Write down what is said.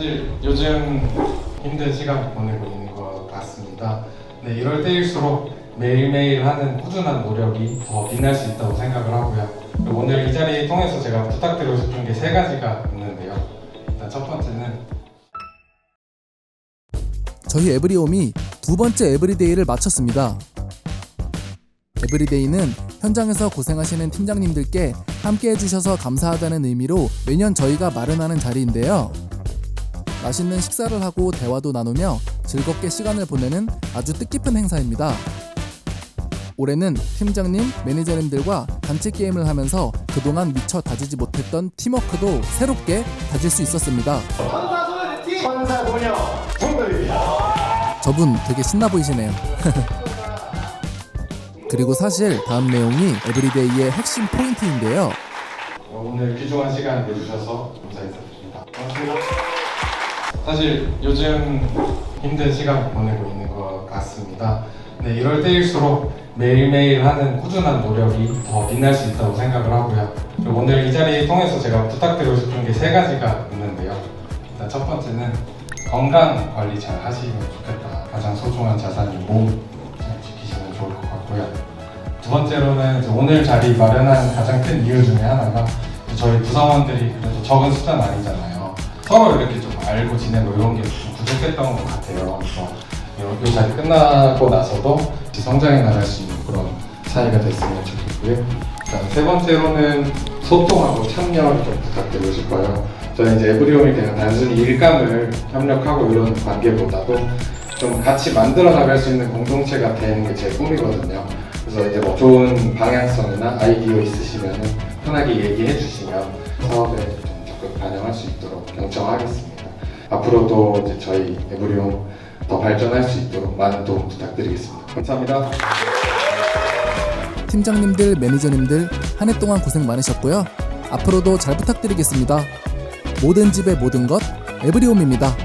사실 요즘 힘든 시간 보내고 있는 것 같습니다. 네, 이럴 때일수록 매일매일 하는 꾸준한 노력이 더 빛날 수 있다고 생각을 하고요. 오늘 이 자리 통해서 제가 부탁드리고 싶은 게 세 가지가 있는데요. 일단 첫 번째는 저희 에브리홈이 두 번째 에브리데이를 마쳤습니다. 에브리데이는 현장에서 고생하시는 팀장님들께 함께 해주셔서 감사하다는 의미로 매년 저희가 마련하는 자리인데요. 맛있는 식사를 하고 대화도 나누며 즐겁게 시간을 보내는 아주 뜻깊은 행사입니다. 올해는 팀장님, 매니저님들과 단체 게임을 하면서 그동안 미처 다지지 못했던 팀워크도 새롭게 다질 수 있었습니다. 천사 소녀 분들입니다. 저분 되게 신나 보이시네요. 그리고 사실 다음 내용이 에브리데이의 핵심 포인트인데요. 오늘 귀중한 시간 내주셔서 감사 인사드립니다. 고맙습니다. 사실 요즘 힘든 시간 보내고 있는 것 같습니다. 네, 이럴 때일수록 매일매일 하는 꾸준한 노력이 더 빛날 수 있다고 생각을 하고요. 오늘 이 자리 통해서 제가 부탁드리고 싶은 게 세 가지가 있는데요. 일단 첫 번째는 건강 관리 잘 하시면 좋겠다. 가장 소중한 자산인 몸 잘 지키시면 좋을 것 같고요. 두 번째로는 오늘 자리 마련한 가장 큰 이유 중에 하나가 저희 부사원들이 그래도 적은 숫자는 아니잖아요. 서로 이렇게 좀 알고 지내고 이런 게 좀 부족했던 것 같아요. 그래서 이, 이 자리 끝나고 나서도 성장해 나갈 수 있는 그런 사이가 됐으면 좋겠고요. 세 번째로는 소통하고 참여를 좀 부탁드리고 싶어요. 저는 이제 에브리온이 그냥 단순히 일감을 협력하고 이런 관계보다도 좀 같이 만들어 나갈 수 있는 공동체가 되는 게 제 꿈이거든요. 그래서 이제 뭐 좋은 방향성이나 아이디어 있으시면 편하게 얘기해 주시면 사업에 좀 적극 반영할 수 있도록 경청하겠습니다. 앞으로도 이제 저희 에브리온 더 발전할 수 있도록 많은 도움 부탁드리겠습니다. 감사합니다. 팀장님들, 매니저님들 한 해 동안 고생 많으셨고요. 앞으로도 잘 부탁드리겠습니다. 모든 집의 모든 것 에브리홈입니다.